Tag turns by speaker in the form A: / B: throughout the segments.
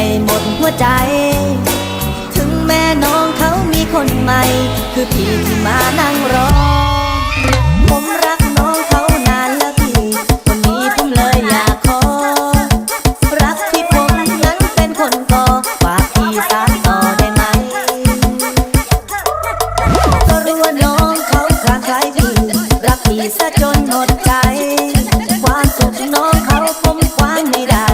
A: ให้หมดหัวใจ ถึงแม่น้องเขามีคนใหม่ คือพี่ที่มานั่งรอ ผมรักน้องเขานานแล้วพี่วันนี้ผมเลยอยากขอ รักที่ผมนั้นเป็นคนก่อฝากพี่สานต่อได้ไหม ก็รู้ว่าน้องเขาคลางคล้ายพี่รักพี่ซะจนหมดใจ ความสุขน้องเขาผมคว้านไม่ได้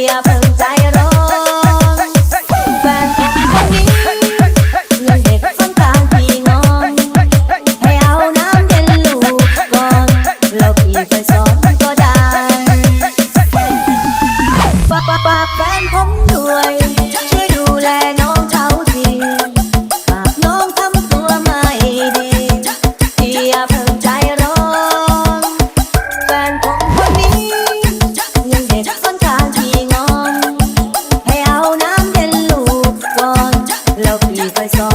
A: Yeah. up. estoy.